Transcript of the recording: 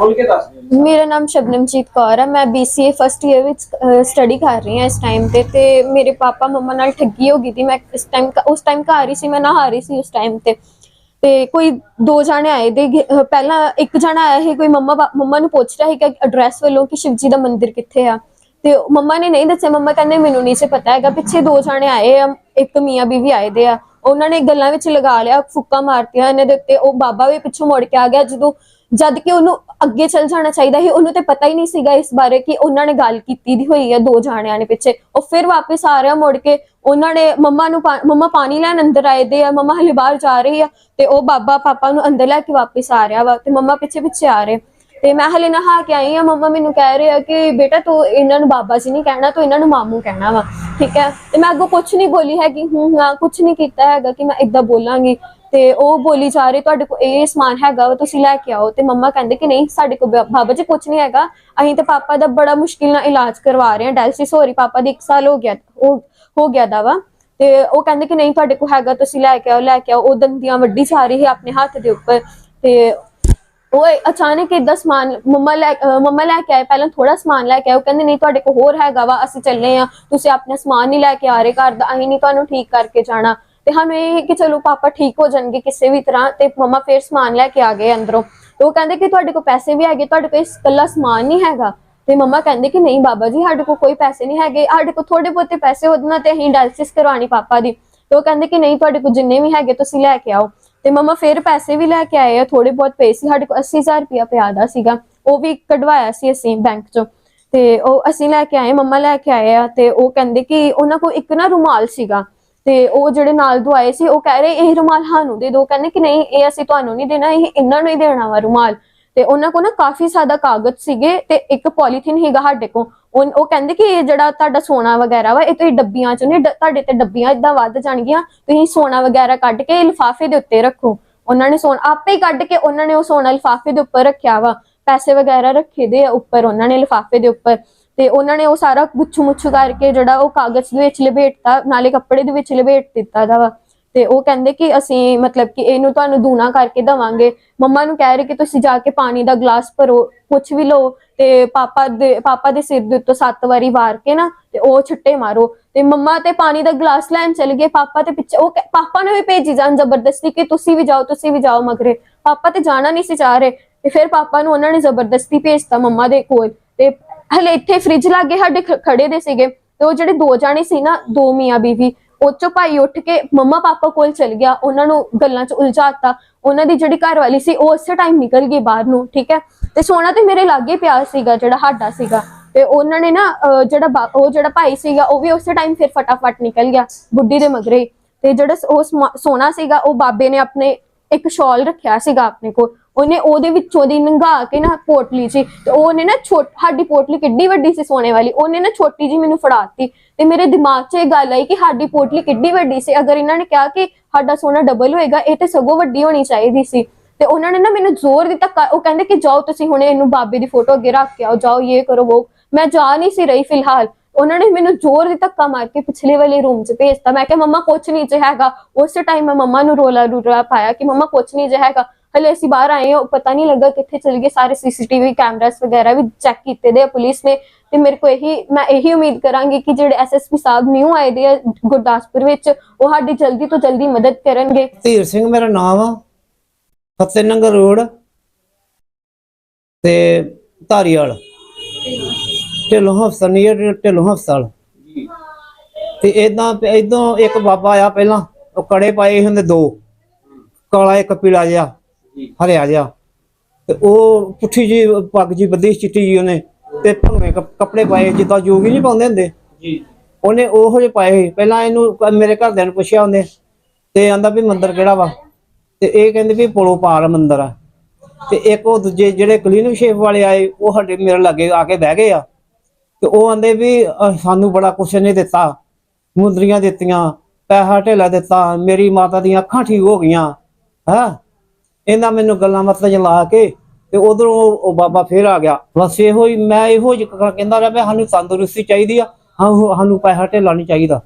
ਖੁੱਲ ਕੇ ਦੱਸ ਦਿਓ। ਮੇਰਾ ਨਾਮ ਸ਼ਬਨਮਜੀਤ ਕੌਰ ਹੈ। ਮੈਂ BCA ਫਸਟ ਇਅਰ ਵਿੱਚ ਸਟੱਡੀ ਕਰ ਰਹੀ ਹਾਂ ਇਸ ਟਾਈਮ ਤੇ। ਤੇ ਮੇਰੇ ਪਾਪਾ ਮੰਮਾ ਨਾਲ ਠੱਗੀ ਹੋ ਗਈ ਸੀ। ਮੈਂ ਇਸ ਟਾਈਮ ਉਸ ਟਾਈਮ ਘਰ ਹੀ ਸੀ। ਮੈਂ ਨਹਾ ਰਹੀ ਸੀ ਉਸ ਟਾਈਮ ਤੇ। ਤੇ ਕੋਈ ਦੋ ਜਾਣੇ ਆਏ ਦੇ ਪਹਿਲਾਂ ਇੱਕ ਜਣਾ ਆਇਆ ਸੀ। ਕੋਈ ਮੰਮਾ ਮੰਮਾ ਨੂੰ ਪੁੱਛ ਰਿਹਾ ਸੀ ਕਿ ਐਡਰੈਸ ਵੱਲੋਂ ਕਿ ਸ਼ਿਵਜੀ ਦਾ ਮੰਦਿਰ ਕਿੱਥੇ ਆ। ਤੇ ਉਹ ਮੰਮਾ ਨੇ ਨਹੀਂ ਦੱਸਿਆ। ਮੰਮਾ ਕਹਿੰਦੇ ਮੈਨੂੰ ਨਹੀਂ ਸੀ ਪਤਾ ਹੈਗਾ। ਪਿੱਛੇ ਦੋ ਜਾਣੇ ਆਏ ਆ। ਇੱਕ ਮੀਆਂ ਬੀਵੀ ਆਏ ਦੇ ਆ। ਉਹਨਾਂ ਨੇ ਗੱਲਾਂ ਵਿੱਚ ਲਗਾ ਲਿਆ, ਫੁੱਕਾ ਮਾਰਤੀਆਂ। ਇਹਨਾਂ ਦੇ ਉੱਤੇ ਉਹ ਬਾਬਾ ਵੀ ਪਿੱਛੋਂ ਮੁੜ ਕੇ ਆ ਗਿਆ। ਜਦੋਂ ਜਦ ਕਿ ਉਹਨੂੰ ਅੱਗੇ ਚੱਲ ਜਾਣਾ ਚਾਹੀਦਾ ਸੀ, ਉਹਨੂੰ ਤੇ ਪਤਾ ਹੀ ਨਹੀਂ ਸੀਗਾ ਇਸ ਬਾਰੇ ਕਿ ਉਹਨਾਂ ਨੇ ਗੱਲ ਕੀਤੀ ਦੀ ਹੋਈ ਹੈ ਦੋ ਜਾਣਿਆਂ ਨੇ ਪਿੱਛੇ। ਉਹ ਫਿਰ ਵਾਪਸ ਆ ਰਿਹਾ ਮੁੜ ਕੇ, ਉਹਨਾਂ ਨੇ ਮੰਮਾ ਨੂੰ ਮੰਮਾ ਪਾਣੀ ਲੈਣ ਅੰਦਰ ਆਏ ਦੇ ਆ, ਮੰਮਾ ਹਲੇ ਬਾਹਰ ਜਾ ਰਹੀ ਆ ਤੇ ਉਹ ਬਾਬਾ, ਪਾਪਾ ਨੂੰ ਅੰਦਰ ਲੈ ਕੇ ਵਾਪਸ ਆ ਰਿਹਾ ਵਾ ਤੇ ਮੰਮਾ ਪਿੱਛੇ ਪਿੱਛੇ ਆ ਰਹੇ। ਤੇ ਮੈਂ ਹਲੇ ਨਹਾ ਕੇ ਆਈ ਆ, ਮੰਮਾ ਮੈਨੂੰ ਕਹਿ ਰਹੇ ਆ ਕਿ ਬੇਟਾ ਤੂੰ ਇਹਨਾਂ ਨੂੰ ਬਾਬਾ ਜੀ ਨਹੀਂ ਕਹਿਣਾ, ਤੂੰ ਇਹਨਾਂ ਨੂੰ ਮਾਮੂ ਕਹਿਣਾ ਵਾ, ਠੀਕ ਹੈ? ਤੇ ਮੈਂ ਅੱਗੋਂ ਕੁਝ ਨਹੀਂ ਬੋਲੀ ਹੈਗੀ, ਹੂੰ, ਹਾਂ ਕੁਝ ਨਹੀਂ ਕੀਤਾ ਹੈਗਾ ਕਿ ਮੈਂ ਇਦਾਂ ਬੋਲਾਂਗੀ। ਤੇ ਉਹ ਬੋਲੀ ਜਾ ਰਹੀ, ਤੁਹਾਡੇ ਕੋਲ ਇਹ ਸਮਾਨ ਹੈਗਾ ਵਾ, ਤੁਸੀਂ ਲੈ ਕੇ ਆਓ। ਤੇ ਮੰਮਾ ਕਹਿੰਦੇ ਕਿ ਨਹੀਂ, ਸਾਡੇ ਕੋਲ ਬਾ- ਬਾਬਾ ਜੀ ਕੁਝ ਨਹੀਂ ਹੈਗਾ। ਅਸੀਂ ਤੇ ਪਾਪਾ ਦਾ ਬੜਾ ਮੁਸ਼ਕਿਲ ਨਾਲ ਇਲਾਜ ਕਰਵਾ ਰਹੇ ਹਾਂ। ਡਾਇਲਿਸਿਸ ਹੋ ਰਹੀ ਪਾਪਾ ਦੀ 1 ਸਾਲ ਹੋ ਗਿਆ, ਉਹ, ਹੋ ਗਿਆ ਦਾ ਵਾ। ਤੇ ਉਹ ਕਹਿੰਦੇ ਕਿ ਨਹੀਂ, ਤੁਹਾਡੇ ਕੋਲ ਹੈਗਾ, ਤੁਸੀਂ ਲੈ ਕੇ ਆਓ, ਲੈ ਕੇ ਆਓ। ਉਹ ਦੰਦੀਆਂ ਵੱਡੀ ਜਾ ਰਹੀ ਹੈ ਆਪਣੇ ਹੱਥ ਦੇ ਉੱਪਰ। ਤੇ ਉਹ ਅਚਾਨਕ ਇਦਾਂ ਸਮਾਨ ਮੰਮਾ ਲੈ ਮੰਮਾ ਲੈ ਕੇ ਆਏ। ਪਹਿਲਾਂ ਥੋੜਾ ਸਮਾਨ ਲੈ ਕੇ ਆਏ। ਉਹ ਕਹਿੰਦੇ, ਨਹੀਂ, ਤੁਹਾਡੇ ਕੋਲ ਹੋਰ ਹੈਗਾ ਵਾ, ਅਸੀਂ ਚੱਲੇ ਆ ਤੁਸੀਂ ਆਪਣਾ ਸਮਾਨ ਨਹੀਂ ਲੈ ਕੇ ਆ ਰਹੇ ਘਰ ਦਾ। ਅਸੀਂ ਨਹੀਂ ਤੁਹਾਨੂੰ ਠੀਕ ਕਰਕੇ ਜਾਣਾ। ਤੇ ਸਾਨੂੰ ਇਹ ਕਿ ਚਲੋ ਪਾਪਾ ਠੀਕ ਹੋ ਜਾਣਗੇ ਕਿਸੇ ਵੀ ਤਰ੍ਹਾਂ ਤੇ ਮੰਮਾ ਫੇਰ ਸਮਾਨ ਲੈ ਕੇ ਆ ਗਏ ਅੰਦਰੋਂ। ਤੇ ਉਹ ਕਹਿੰਦੇ ਕਿ ਤੁਹਾਡੇ ਕੋਲ ਪੈਸੇ ਵੀ ਹੈਗੇ, ਤੁਹਾਡੇ ਕੋਲ ਇਸ ਸਮਾਨ ਨਹੀਂ ਹੈਗਾ। ਤੇ ਮੰਮਾ ਕਹਿੰਦੇ ਕਿ ਨਹੀਂ ਬਾਬਾ ਜੀ, ਸਾਡੇ ਕੋਲ ਕੋਈ ਪੈਸੇ ਨਹੀਂ ਹੈਗੇ, ਸਾਡੇ ਕੋਲ ਥੋੜੇ ਬਹੁਤੇ ਪੈਸੇ ਉਹਦੇ ਤੇ ਅਸੀਂ ਡਾਇਲਿਸਿਸ ਕਰਵਾਣੀ ਪਾਪਾ ਦੀ। ਤੇ ਉਹ ਕਹਿੰਦੇ ਕਿ ਨਹੀਂ, ਤੁਹਾਡੇ ਕੋਲ ਜਿੰਨੇ ਵੀ ਹੈਗੇ ਤੁਸੀਂ ਲੈ ਕੇ ਆਓ। ਤੇ ਮੰਮਾ ਫੇਰ ਪੈਸੇ ਵੀ ਲੈ ਕੇ ਆਏ ਆ ਥੋੜੇ ਬਹੁਤ ਪੈਸੇ ਸੀ, ਸਾਡੇ ਕੋਲ 80000 ਰੁਪਇਆ ਪਿਆ ਦਾ ਸੀਗਾ। ਉਹ ਵੀ ਕਢਵਾਇਆ ਸੀ ਅਸੀਂ ਬੈਂਕ ਚੋਂ। ਤੇ ਉਹ ਅਸੀਂ ਲੈ ਕੇ ਆਏ, ਮੰਮਾ ਲੈ ਕੇ ਆਏ ਆ, ਤੇ ਉਹ ਕਹਿੰਦੇ ਕਿ ਉਹਨਾਂ ਕੋਲ ਇੱਕ ਨਾ ਰੁਮਾਲ ਸੀਗਾ। ਤੇ ਉਹ ਜਿਹੜੇ ਨਾਲ ਦੋ ਆਏ ਸੀ, ਉਹ ਕਹਿ ਰਹੇ, ਇਹ ਰੁਮਾਲ ਸਾਨੂੰ ਦੇ ਦਿਓ। ਕਹਿੰਦੇ ਕਿ ਨਹੀਂ, ਇਹ ਅਸੀਂ ਤੁਹਾਨੂੰ ਨਹੀਂ ਦੇਣਾ, ਇਹ ਇਹਨਾਂ ਨੂੰ ਹੀ ਦੇਣਾ ਵਾ ਰੁਮਾਲ। ਤੇ ਉਹਨਾਂ ਕੋਲ ਨਾ ਕਾਫੀ ਸਾਦਾ ਕਾਗਜ਼ ਸੀਗੇ ਤੇ ਇੱਕ ਪੋਲੀਥੀਨ ਹੀਗਾ ਸਾਡੇ ਕੋਲ। ਉਹ ਕਹਿੰਦੇ ਕਿ ਇਹ ਜਿਹੜਾ ਤੁਹਾਡਾ ਸੋਨਾ ਵਗੈਰਾ ਵਾ, ਇਹ ਤੁਸੀਂ ਡੱਬੀਆਂ ਚ ਨਹੀਂ ਤੁਹਾਡੇ ਤੇ ਡੱਬੀਆਂ ਇਦਾਂ ਵੱਧ ਜਾਣਗੀਆਂ। ਤੁਸੀਂ ਸੋਨਾ ਵਗੈਰਾ ਕੱਢ ਕੇ ਲਿਫਾਫੇ ਦੇ ਉੱਤੇ ਰੱਖੋ। ਉਹਨਾਂ ਨੇ ਸੋਨਾ, ਆਪੇ ਹੀ ਕੱਢ ਕੇ ਉਹਨਾਂ ਨੇ ਉਹ ਸੋਨਾ ਲਿਫਾਫੇ ਦੇ ਉੱਪਰ ਰੱਖਿਆ ਵਾ। ਪੈਸੇ ਵਗੈਰਾ ਰੱਖੇ ਦੇ ਆ ਉੱਪਰ, ਉਹਨਾਂ ਨੇ ਲਿਫਾਫੇ ਦੇ ਉੱਪਰ। ਤੇ ਉਹਨਾਂ ਨੇ ਉਹ ਸਾਰਾ ਗੁੱਛੂ ਮੁੱਛੂ ਕਰਕੇ ਜਿਹੜਾ ਉਹ ਕਾਗਜ਼ ਦੇ ਵਿੱਚ ਲਪੇਟਤਾ, ਨਾਲੇ ਕੱਪੜੇ ਦੇ ਵਿੱਚ ਲਪੇਟ ਦਿੱਤਾ ਦਾ ਵਾ। ਤੇ ਉਹ ਕਹਿੰਦੇ ਕਿ ਅਸੀਂ ਮਤਲਬ ਕਿ ਇਹਨੂੰ ਤੁਹਾਨੂੰ ਦੂਣਾ ਕਰਕੇ ਦਵਾਂਗੇ। ਮੰਮਾ ਨੂੰ ਕਹਿ ਰਹੇ ਕਿ ਤੁਸੀਂ ਜਾ ਕੇ ਪਾਣੀ ਦਾ ਗਲਾਸ ਭਰੋ ਕੁਝ ਵੀ ਲਓ ਤੇ ਪਾਪਾ ਦੇ ਪਾਪਾ ਦੇ ਸਿਰ ਦੇ ਉੱਤੇ ਸੱਤ ਵਾਰੀ ਵਾਰ ਕੇ ਨਾ ਤੇ ਉਹ ਛਿੱਟੇ ਮਾਰੋ। ਤੇ ਮੰਮਾ ਤੇ ਪਾਣੀ ਦਾ ਗਲਾਸ ਲੈਣ ਚਲੇ ਗਏ, ਪਾਪਾ ਤੇ ਪਿੱਛੇ ਉਹ ਪਾਪਾ ਨੇ ਵੀ ਭੇਜੀ ਜਾਨ ਜ਼ਬਰਦਸਤੀ ਕਿ ਤੁਸੀਂ ਵੀ ਜਾਓ, ਤੁਸੀਂ ਵੀ ਜਾਓ ਮਗਰੇ। ਪਾਪਾ ਤੇ ਜਾਣਾ ਨਹੀਂ ਸੀ ਚਾਹ ਰਹੇ। ਤੇ ਫਿਰ ਪਾਪਾ ਨੂੰ ਉਹਨਾਂ ਨੇ ਜ਼ਬਰਦਸਤੀ ਭੇਜਤਾ ਮੰਮਾ ਦੇ ਕੋਲ। ਤੇ ਹਲੇ ਇੱਥੇ ਫ੍ਰਿਜ ਲਾਗੇ ਸਾਡੇ ਖੜੇ ਦੇ ਸੀਗੇ ਤੇ ਉਹ ਜਿਹੜੇ ਦੋ ਜਾਣੇ ਸੀ ਨਾ, ਦੋ ਮੀਆਂ ਬੀਵੀ, ਉਹ ਚੋਂ ਭਾਈ ਉੱਠ ਕੇ ਮੰਮਾ ਪਾਪਾ ਕੋਲ ਚਲ ਗਿਆ, ਉਹਨਾਂ ਨੂੰ ਗੱਲਾਂ 'ਚ ਉਲਝਾਤਾ। ਉਹਨਾਂ ਦੀ ਜਿਹੜੀ ਘਰ ਵਾਲੀ ਸੀ, ਉਹ ਉਸੇ ਟਾਈਮ ਨਿਕਲ ਗਈ ਬਾਹਰ ਨੂੰ, ਠੀਕ ਹੈ? ਤੇ ਸੋਨਾ ਤੇ ਮੇਰੇ ਲਾਗੇ ਪਿਆ ਸੀਗਾ, ਜਿਹੜਾ ਸਾਡਾ ਸੀਗਾ। ਤੇ ਉਹਨਾਂ ਨੇ ਨਾ ਜਿਹੜਾ ਉਹ ਜਿਹੜਾ ਭਾਈ ਸੀਗਾ, ਉਹ ਵੀ ਉਸੇ ਟਾਈਮ ਫਿਰ ਫਟਾਫਟ ਨਿਕਲ ਗਿਆ, ਬੁੱਢੀ ਦੇ ਮਗਰੇ। ਹੀ। ਤੇ ਜਿਹੜਾ ਉਹ ਸਮਾ- ਸੋਨਾ ਸੀਗਾ, ਉਹ ਬਾਬੇ ਨੇ ਆਪਣੇ ਇੱਕ ਸ਼ਾਲ ਰੱਖਿਆ ਸੀਗਾ ਆਪਣੇ ਕੋਲ। ਉਹਨੇ ਉਹਦੇ ਵਿੱਚੋਂ ਦੀ ਨੰਗਾ ਕੇ ਨਾ ਪੋਟਲੀ ਜੀ, ਤੇ ਉਹਨੇ ਨਾ ਛੋਟ, ਸਾਡੀ ਪੋਟਲੀ ਕਿੱਡੀ ਵੱਡੀ ਸੀ ਸੋਨੇ ਵਾਲੀ, ਉਹਨੇ ਨਾ ਛੋਟੀ ਜੀ ਮੈਨੂੰ ਫੜਾਤੀ। ਤੇ ਮੇਰੇ ਦਿਮਾਗ 'ਚ ਇਹ ਗੱਲ ਆਈ ਕਿ ਸਾਡੀ ਪੋਟਲੀ ਕਿੱਡੀ ਵੱਡੀ ਸੀ, ਅਗਰ ਇਹਨਾਂ ਨੇ ਕਿਹਾ ਕਿ ਸਾਡਾ ਸੋਨਾ ਡਬਲ ਹੋਏਗਾ, ਇਹ ਤੇ ਸਗੋਂ ਵੱਡੀ ਹੋਣੀ ਚਾਹੀਦੀ ਸੀ। ਤੇ ਉਹਨਾਂ ਨੇ ਨਾ ਮੈਨੂੰ ਜ਼ੋਰ ਦਿੱਤਾ, ਕ- ਉਹ ਕਹਿੰਦੇ ਕਿ ਜਾਓ ਤੁਸੀਂ ਹੁਣੇ ਇਹਨੂੰ ਬਾਬੇ ਦੀ ਫੋਟੋ ਅੱਗੇ ਰੱਖ ਕੇ ਆਓ, ਜਾਓ, ਇਹ ਕਰੋ ਉਹ ਮੈਂ ਜਾ ਨਹੀਂ ਸੀ ਰਹੀ ਫਿਲਹਾਲ। ਉਹਨਾਂ ਨੇ ਮੈਨੂੰ ਜ਼ੋਰ ਦੀ ਧੱਕਾ ਮਾਰ ਕੇ ਪਿਛਲੇ ਵਾਲੇ ਰੂਮ 'ਚ ਭੇਜਤਾ। ਮੈਂ ਕਿਹਾ, ਮੰਮਾ, ਕੁਛ ਨਹੀਂ ਜੇ ਹੈਗਾ। ਉਸੇ ਟਾਈਮ ਮੈਂ ਮੰਮਾ ਨੂੰ ਰੋਲਾ ਰੂਲਾ ਪਾਇਆ ਕਿ, ਮੰਮਾ, ਕੁਛ ਨਹੀਂ ਜੇ ਹੈਗਾ। ਹਲੇ ਅਸੀਂ ਬਾਹਰ ਆਏ ਹਾਂ, ਪਤਾ ਨਹੀਂ ਲੱਗਾ ਕਿੱਥੇ ਚਲ ਗਏ। ਸਾਰੇ ਸੀਸੀਟੀਵੀ ਕੈਮਰਾਸ ਵਗੈਰਾ ਵੀ ਚੈੱਕ ਕੀਤੇ ਦੇ ਪੁਲਿਸ ਨੇ। ਤੇ ਮੇਰੇ ਕੋ ਇਹੀ, ਮੈਂ ਇਹੀ ਉਮੀਦ ਕਰਾਂਗੀ ਕਿ ਜਿਹੜੇ ਐਸਐਸਪੀ ਸਾਹਿਬ ਨਿਊ ਆਏ ਦੇ ਆ ਗੁਰਦਾਸਪੁਰ ਵਿੱਚ, ਉਹ ਸਾਡੀ ਜਲਦੀ ਤੋਂ ਜਲਦੀ ਮਦਦ ਕਰਨਗੇ। ਧੀਰ ਸਿੰਘ ਮੇਰਾ ਨਾਮ ਆ। ਫਤਿਹ ਨਗਰ ਰੋਡ ਤੇ ਧਾਰੀਵਾਲ। ਢਿੱਲੋਂ ਹਸਪਤਾਲ ਨੀਅਰ ਢਿੱਲੋਂ ਹਸਪਤਾਲ ਤੇ ਇਦਾਂ ਇਦੋਂ ਇੱਕ ਬਾਬਾ ਆ ਪਹਿਲਾਂ, ਉਹ ਕੜੇ ਪਾਏ ਹੁੰਦੇ ਦੋ। ਕਾਲਾ ਇੱਕ ਪੀਲਾ ਜਿਹਾ। ਹਰਿਆ ਜਿਹਾ। ਤੇ ਉਹ ਪੁੱਠੀ ਜੀ ਪੱਗ ਜੀ ਬੱਧੀ ਚਿੱਟੀ ਜੀ ਉਹਨੇ ਤੇ ਭੰਵੇਂ ਕੱਪ- ਕੱਪੜੇ ਪਾਏ ਜਿੱਦਾਂ ਜੋਗੀ ਨਹੀਂ ਪਾਉਂਦੇ ਹੁੰਦੇ? ਜੀ। ਉਹਨੇ ਉਹੋ ਜਿਹੇ ਪਾਏ। ਪਹਿਲਾਂ ਇਹਨੂੰ ਮੇਰੇ ਘਰਦਿਆਂ ਨੂੰ ਪੁੱਛਿਆ ਉਹਨੇ ਤੇ ਆਂਦਾ ਵੀ ਮੰਦਿਰ ਕਿਹੜਾ ਵਾ? ਤੇ ਇਹ ਕਹਿੰਦੇ ਵੀ ਪੁਲੋਂ ਪਾਰ ਮੰਦਿਰ ਆ। ਤੇ ਇੱਕ ਉਹ ਦੂਜੇ ਜਿਹੜੇ ਕਲੀਨਿਕ ਸ਼ੇਪ ਵਾਲੇ ਆਏ ਉਹ ਸਾਡੇ ਮੇਰੇ ਲਾਗੇ ਆ ਕੇ ਬਹਿ ਗਏ ਆ। ਤੇ ਉਹ ਆਂਦੇ ਵੀ ਸਾਨੂੰ ਬੜਾ ਕੁਛ ਨੇ ਦਿੱਤਾ। ਮੁੰਦਰੀਆਂ ਦਿੱਤੀਆਂ ਪੈਸਾ ਢੇਲਾ ਦਿੱਤਾ ਮੇਰੀ ਮਾਤਾ ਦੀਆਂ ਅੱਖਾਂ ਠੀਕ ਹੋ ਗਈਆਂ। ਹਾਂ? ਇਹਨਾਂ ਮੈਨੂੰ ਗੱਲਾਂ ਮਤਲਬ ਲਾ ਕੇ ਤੇ ਉਧਰੋਂ ਉਹ ਬਾਬਾ ਫੇਰ ਆ ਗਿਆ। ਬਸ ਇਹੋ ਹੀ ਮੈਂ ਇਹੋ ਜਿਹਾ ਕਹਿੰਦਾ ਰਿਹਾ, ਮੈਂ ਸਾਨੂੰ ਤੰਦਰੁਸਤੀ ਚਾਹੀਦੀ ਆ ਸਾਨੂੰ ਸਾਨੂੰ ਪੈਸਾ ਢੇਲਾ ਨਹੀਂ ਚਾਹੀਦਾ।